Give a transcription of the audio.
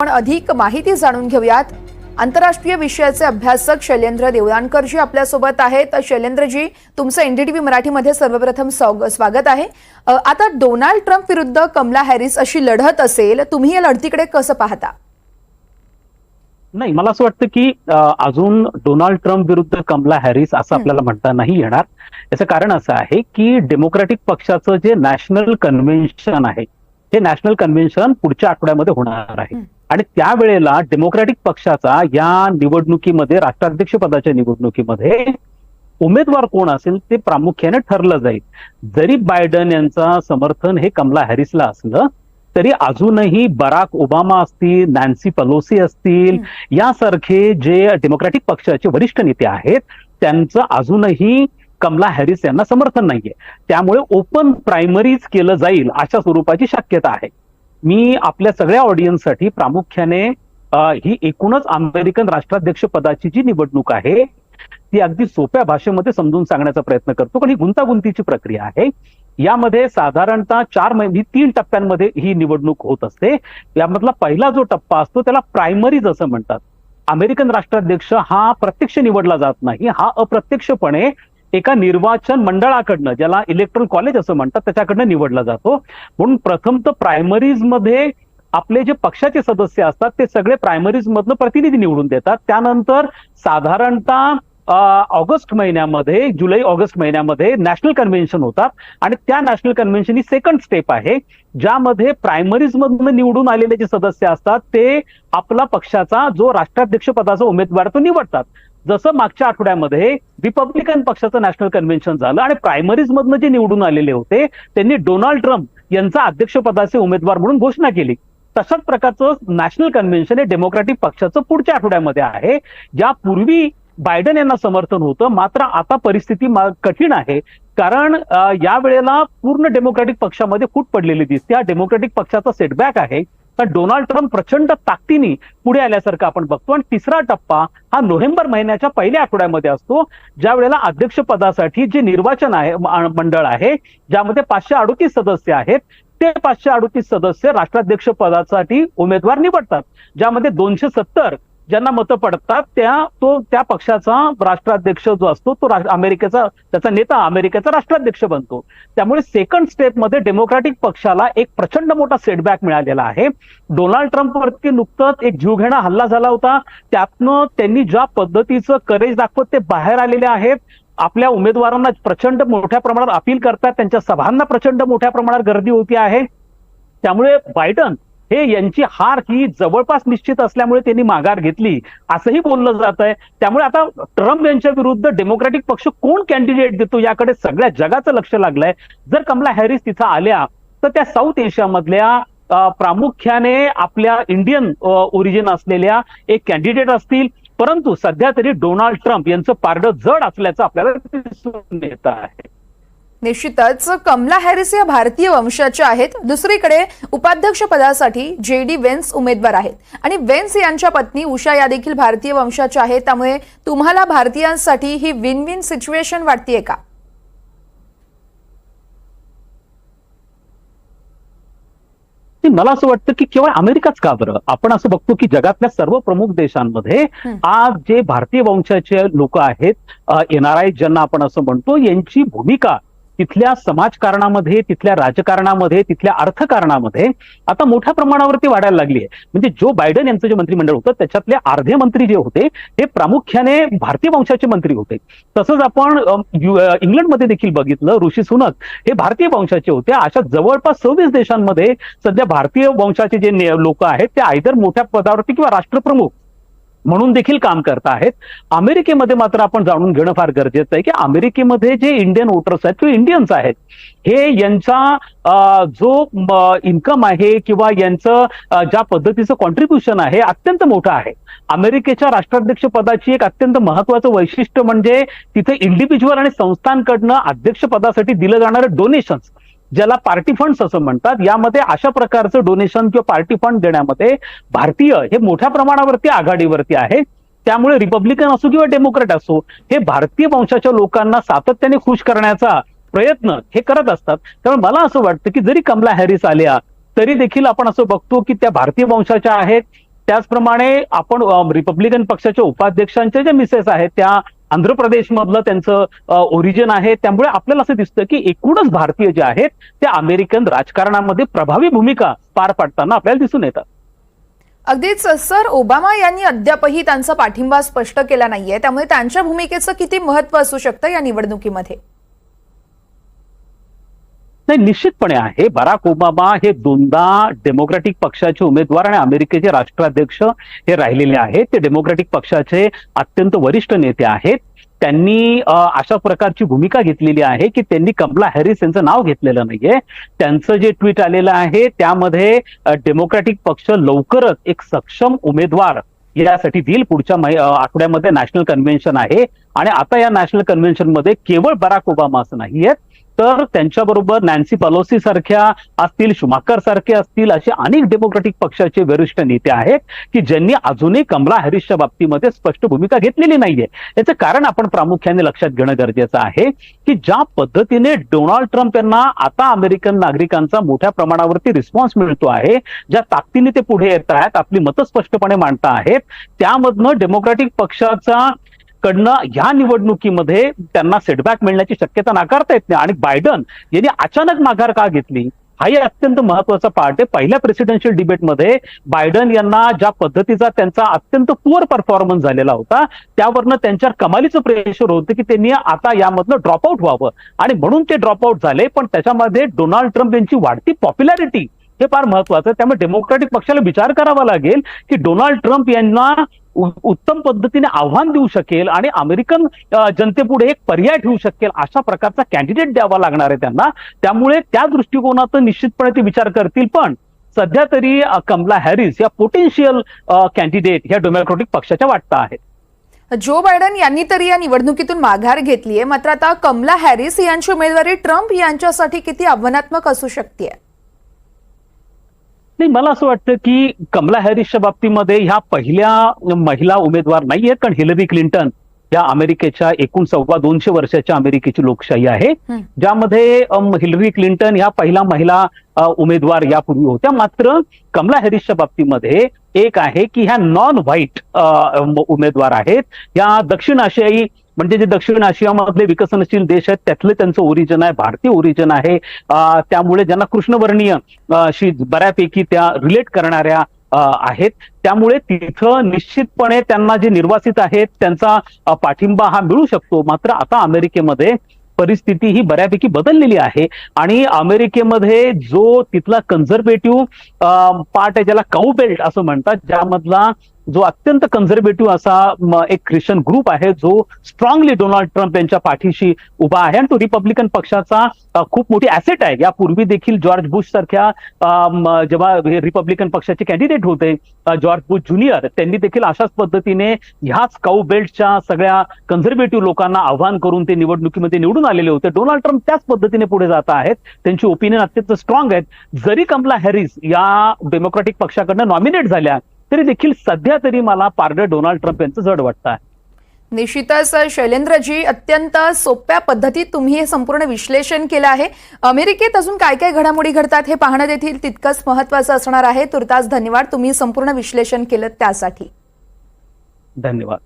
आपण अधिक माहिती जाणून घेऊयात. आंतरराष्ट्रीय विषयाचे अभ्यासक शैलेंद्र देवळाणकरजी आपल्यासोबत आहेत. शैलेंद्रजी तुमचं एनडीटीव्ही मराठीमध्ये सर्वप्रथम स्वाग- स्वागत आहे. आता डोनाल्ड ट्रम्प विरुद्ध कमला हॅरिस अशी लढत असेल तुम्ही या लढतीकडे कसं पाहता? नाही मला असं वाटतं की अजून डोनाल्ड ट्रम्प विरुद्ध कमला हॅरिस असं आपल्याला म्हणता नाही येणार. याचं कारण असं आहे की डेमोक्रॅटिक पक्षाचं जे नॅशनल कन्व्हेन्शन आहे हे नॅशनल कन्व्हेन्शन पुढच्या आठवड्यामध्ये होणार आहे. आणि त्यावेळेला डेमोक्रॅटिक पक्षाचा या निवडणुकीमध्ये राष्ट्राध्यक्ष पदाच्या निवडणुकीमध्ये उमेदवार कोण असेल ते प्रामुख्याने ठरलं जाईल. जरी बायडन यांचा समर्थन हे कमला हॅरिसला असलं तरी अजूनही बराक ओबामा असतील नॅन्सी पलोसी असतील यासारखे जे डेमोक्रॅटिक पक्षाचे वरिष्ठ नेते आहेत त्यांचं अजूनही कमला हॅरिस यांना समर्थन नाहीये. त्यामुळे ओपन प्रायमरीज केलं जाईल अशा स्वरूपाची शक्यता आहे. मी आपल्या सगळ्या ऑडियन्ससाठी प्रामुख्याने ही एकूणच अमेरिकन राष्ट्राध्यक्ष पदाची जी निवडणूक आहे ती अगदी सोप्या भाषेमध्ये समजून सांगण्याचा प्रयत्न करतो. पण ही गुंतागुंतीची प्रक्रिया आहे. यामध्ये साधारणतः चार महिने तीन टप्प्यांमध्ये ही निवडणूक होत असते. यामधला पहिला जो टप्पा असतो त्याला प्रायमरीज असं म्हणतात. अमेरिकन राष्ट्राध्यक्ष हा प्रत्यक्ष निवडला जात नाही. हा अप्रत्यक्षपणे एका निर्वाचन मंडळाकडनं ज्याला इलेक्ट्रल कॉलेज असं म्हणतात त्याच्याकडनं निवडला जातो. म्हणून प्रथम तर प्रायमरीजमध्ये आपले जे पक्षाचे सदस्य असतात ते सगळे प्रायमरीज मधनं प्रतिनिधी निवडून देतात. त्यानंतर साधारणतः ऑगस्ट महिन्यामध्ये जुलै ऑगस्ट महिन्यामध्ये नॅशनल कन्व्हेन्शन होतात. आणि त्या नॅशनल कन्व्हेन्शन ही सेकंड स्टेप आहे ज्यामध्ये प्रायमरीज मधनं निवडून आलेले जे सदस्य असतात ते आपला पक्षाचा जो राष्ट्राध्यक्ष पदाचा उमेदवार तो निवडतात. जसं मागच्या आठवड्यामध्ये रिपब्लिकन पक्षाचं नॅशनल कन्व्हेन्शन झालं आणि प्रायमरीज मधनं जे निवडून आलेले होते त्यांनी डोनाल्ड ट्रम्प यांचा अध्यक्षपदाचे उमेदवार म्हणून घोषणा केली. तशाच प्रकारचं नॅशनल कन्व्हेन्शन हे डेमोक्रॅटिक पक्षाचं पुढच्या आठवड्यामध्ये आहे. यापूर्वी बायडन यांना समर्थन होतं मात्र आता परिस्थिती कठीण आहे. कारण या वेळेला पूर्ण डेमोक्रॅटिक पक्षामध्ये फूट पडलेली दिसते. हा डेमोक्रॅटिक पक्षाचा सेटबॅक आहे. तर डोनाल्ड ट्रम्प प्रचंड ताकदीने पुढे आल्यासारखं आपण बघतो. आणि तिसरा टप्पा हा नोव्हेंबर महिन्याच्या पहिल्या आठवड्यामध्ये असतो ज्या वेळेला अध्यक्षपदासाठी जे निर्वाचन आहे मंडळ आहे ज्यामध्ये पाचशे अडोतीस सदस्य आहेत ते पाचशे अडोतीस सदस्य राष्ट्राध्यक्ष पदासाठी उमेदवार निवडतात ज्यामध्ये दोनशे सत्तर ज्यांना मतं पडतात त्या तो त्या पक्षाचा राष्ट्राध्यक्ष जो असतो तो अमेरिकेचा त्याचा नेता अमेरिकेचा राष्ट्राध्यक्ष बनतो. त्यामुळे सेकंड स्टेपमध्ये डेमोक्रॅटिक पक्षाला एक प्रचंड मोठा सेटबॅक मिळालेला आहे. डोनाल्ड ट्रम्प वरती नुकतंच एक जीवघेणा हल्ला झाला होता. त्यातनं त्यांनी ज्या पद्धतीचं करेज दाखवत ते बाहेर आलेले आहेत. आपल्या उमेदवारांना प्रचंड मोठ्या प्रमाणात अपील करतात. त्यांच्या सभांना प्रचंड मोठ्या प्रमाणात गर्दी होती आहे. त्यामुळे बायडन हे यांची हार ही जवळपास निश्चित असल्यामुळे त्यांनी माघार घेतली. असंही बोललं जात आहे त्यामुळे आता ट्रम्प यांच्या विरुद्ध डेमोक्रॅटिक पक्ष कोण कॅन्डिडेट देतो याकडे सगळ्या जगाचं लक्ष लागलंय. जर कमला हॅरिस तिथं आल्या तर त्या साऊथ एशियामधल्या प्रामुख्याने आपल्या इंडियन ओरिजिन असलेल्या एक कॅन्डिडेट असतील. परंतु सध्या तरी डोनाल्ड ट्रम्प यांचं पारडं जड असल्याचं आपल्याला दिसून येत आहे. निश्चितच कमला हॅरिस या भारतीय वंशाच्या आहेत. दुसरीकडे उपाध्यक्ष पदासाठी जे डी वेन्स उमेदवार आहेत. आणि वेन्स यांच्या पत्नी उषा या देखील भारतीय वंशाच्या आहेत. त्यामुळे तुम्हाला भारतीयांसाठी ही विन विन सिच्युएशन वाटतेय का? मला असं वाटतं की केवळ अमेरिकाच का बरं? आपण असं बघतो की जगातल्या सर्व प्रमुख देशांमध्ये. आज जे भारतीय वंशाचे लोक आहेत एनआरआय ज्यांना आपण असं म्हणतो यांची भूमिका तिथल्या समाजकारणामध्ये तिथल्या राजकारणामध्ये तिथल्या अर्थकारणामध्ये आता मोठ्या प्रमाणावरती वाढायला लागली आहे. म्हणजे जो बायडन यांचं जे मंत्रिमंडळ होतं त्याच्यातले अर्धे मंत्री जे होते ते प्रामुख्याने भारतीय वंशाचे मंत्री होते. तसंच आपण यु- इंग्लंडमध्ये देखील बघितलं ऋषी सुनक हे भारतीय वंशाचे होते. अशा जवळपास सव्वीस देशांमध्ये सध्या भारतीय वंशाचे जे लोक आहेत ते आयदर मोठ्या पदावरती किंवा राष्ट्रप्रमुख म्हणून देखील काम करत आहेत. अमेरिकेमध्ये मात्र आपण जाणून घेणं फार गरजेचं आहे की अमेरिकेमध्ये जे इंडियन वोटर्स आहेत किंवा इंडियन्स आहेत. हे यांचा जो इन्कम आहे किंवा यांचं ज्या पद्धतीचं कॉन्ट्रीब्युशन आहे अत्यंत मोठं आहे. अमेरिकेच्या राष्ट्राध्यक्ष पदाची एक अत्यंत महत्वाचं वैशिष्ट्य म्हणजे तिथे इंडिव्हिज्युअल आणि संस्थांकडनं अध्यक्ष पदासाठी दिलं जाणारं डोनेशन्स ज्याला पार्टी फंड्स असं म्हणतात यामध्ये अशा प्रकारचं डोनेशन किंवा पार्टी फंड देण्यामध्ये भारतीय हे मोठ्या प्रमाणावरती आघाडीवरती आहे. त्यामुळे रिपब्लिकन असो किंवा डेमोक्रॅट असो हे भारतीय वंशाच्या लोकांना सातत्याने खुश करण्याचा प्रयत्न हे करत असतात. त्यामुळे मला असं वाटतं की जरी कमला हॅरिस आल्या तरी देखील आपण असं बघतो की त्या भारतीय वंशाच्या आहेत. त्याचप्रमाणे आपण रिपब्लिकन पक्षाच्या उपाध्यक्षांच्या ज्या मिसेस आहेत त्या आंध्र प्रदेशमधलं त्यांचं ओरिजिन आहे. त्यामुळे आपल्याला असं दिसतं की एकूणच भारतीय जे आहेत ते अमेरिकन राजकारणामध्ये प्रभावी भूमिका पार पाडताना आपल्याला दिसून येतात अगदीच सर ओबामा यांनी अद्यापही त्यांचा पाठिंबा स्पष्ट केला नाहीये. त्यामुळे त्यांच्या भूमिकेचं किती महत्त्व असू शकतं या निवडणुकीमध्ये? नाही निश्चितपणे आहे. बराक ओबामा हे दोनदा डेमोक्रॅटिक पक्षाचे उमेदवार आणि अमेरिकेचे राष्ट्राध्यक्ष हे राहिलेले आहेत. ते डेमोक्रॅटिक पक्षाचे अत्यंत वरिष्ठ नेते आहेत. त्यांनी अशा प्रकारची भूमिका घेतलेली आहे की त्यांनी कमला हॅरिस यांचं नाव घेतलेलं नाहीये. त्यांचं जे ट्विट आलेलं आहे त्यामध्ये डेमोक्रॅटिक पक्ष लवकरच एक सक्षम उमेदवार यासाठी देईल. पुढच्या आठवड्यामध्ये नॅशनल कन्व्हेन्शन आहे. आणि आता या नॅशनल कन्व्हेन्शनमध्ये केवळ बराक ओबामा असं नाहीयेत. तर त्यांच्याबरोबर नॅन्सी पलोसी सारख्या असतील शुमाकर सारखे असतील असे अनेक डेमोक्रॅटिक पक्षाचे वरिष्ठ नेते आहेत की ज्यांनी अजूनही कमला हॅरिसच्या बाबतीमध्ये स्पष्ट भूमिका घेतलेली नाहीये. याचं कारण आपण प्रामुख्याने लक्षात घेणं गरजेचं आहे की ज्या पद्धतीने डोनाल्ड ट्रम्प यांना आता अमेरिकन नागरिकांचा मोठ्या प्रमाणावरती रिस्पॉन्स मिळतो आहे ज्या ताकदीने ते पुढे येत आहेत आपली मतं स्पष्टपणे मांडता आहेत त्यामधनं डेमोक्रॅटिक पक्षाचा कडनं ह्या निवडणुकीमध्ये त्यांना सेटबॅक मिळण्याची शक्यता नाकारता येत नाही. आणि बायडन यांनी अचानक माघार का घेतली? हाही अत्यंत महत्त्वाचा पार्ट आहे. पहिल्या प्रेसिडेन्शियल डिबेटमध्ये बायडन यांना ज्या पद्धतीचा त्यांचा अत्यंत पुअर परफॉर्मन्स झालेला होता त्यावरनं त्यांच्यावर कमालीचं प्रेशर होतं की त्यांनी आता यामधनं ड्रॉपआउट व्हावं. आणि म्हणून ते ड्रॉपआउट झाले पण त्याच्यामध्ये डोनाल्ड ट्रम्प यांची वाढती पॉप्युलॅरिटी हे फार महत्वाचं आहे. त्यामुळे डेमोक्रॅटिक पक्षाला विचार करावा लागेल की डोनाल्ड ट्रम्प यांना उत्तम पद्धतीने आव्हान देऊ शकेल आणि अमेरिकन जनतेपुढे एक पर्याय ठेवू शकेल अशा प्रकारचा कॅन्डिडेट द्यावा लागणार आहे त्यांना. त्यामुळे त्या दृष्टिकोनातून निश्चितपणे ते विचार करतील. पण सध्या तरी कमला हॅरिस या पोटेन्शियल कॅन्डिडेट या डेमोक्रॅटिक पक्षाच्या वाटता आहेत. जो बायडन यांनी तरी या निवडणुकीतून माघार घेतलीये मात्र आता कमला हॅरिस यांची उमेदवारी ट्रम्प यांच्यासाठी किती आव्हानात्मक असू शकते नाही मला असं वाटतं की कमला हॅरिसच्या बाबतीमध्ये ह्या पहिल्या महिला उमेदवार नाहीयेत कारण हिलरी क्लिंटन या अमेरिकेच्या एकूण सव्वा दोनशे वर्षाच्या अमेरिकेची लोकशाही आहे. ज्यामध्ये हिलरी क्लिंटन ह्या पहिला महिला उमेदवार यापूर्वी होत्या. मात्र कमला हॅरिसच्या बाबतीमध्ये एक आहे की ह्या नॉन व्हाईट उमेदवार आहेत. या दक्षिण आशियाई म्हणजे जे दक्षिण आशियामधले विकसनशील देश आहेत त्यातले त्यांचं ओरिजिन आहे भारतीय ओरिजिन आहे. त्यामुळे ज्यांना कृष्णवर्णीय शी बऱ्यापैकी त्या रिलेट करणाऱ्या आहेत. त्यामुळे तिथं निश्चितपणे त्यांना जे निर्वासित आहेत त्यांचा पाठिंबा हा मिळू शकतो. मात्र आता अमेरिकेमध्ये परिस्थिती ही बऱ्यापैकी बदललेली आहे. आणि अमेरिकेमध्ये जो तिथला कन्झर्वेटिव्ह पार्ट आहे ज्याला काऊ बेल्ट असं म्हणतात ज्यामधला जो अत्यंत कन्झर्वेटिव्ह असा एक ख्रिश्चन ग्रुप आहे जो स्ट्रॉंगली डोनाल्ड ट्रम्प यांच्या पाठीशी उभा आहे. आणि तो रिपब्लिकन पक्षाचा खूप मोठी ऍसेट आहे. यापूर्वी देखील जॉर्ज बुश सारख्या जेव्हा हे रिपब्लिकन पक्षाचे कॅन्डिडेट होते जॉर्ज बुश ज्युनियर त्यांनी देखील अशाच पद्धतीने ह्याच काऊ बेल्टच्या सगळ्या कन्झर्वेटिव्ह लोकांना आव्हान करून ते निवडणुकीमध्ये निवडून आलेले होते. डोनाल्ड ट्रम्प त्याच पद्धतीने पुढे जात आहेत. त्यांची ओपिनियन अत्यंत स्ट्रॉंग आहेत. जरी कमला हॅरिस या डेमोक्रॅटिक पक्षाकडनं नॉमिनेट झाल्या तरी देखील सध्या तरी मला पारडं डोनाल्ड ट्रम्प यांचं जड वाटतं आहे. निश्चितच शैलेंद्रजी अत्यंत सोप्या पद्धतीत तुम्ही हे संपूर्ण विश्लेषण केलं आहे. अमेरिकेत अजून काय काय घडामोडी घडतात हे पाहणं देखील तितकंच महत्वाचं असणार आहे. तुर्तास धन्यवाद तुम्ही संपूर्ण विश्लेषण केलं त्यासाठी. धन्यवाद.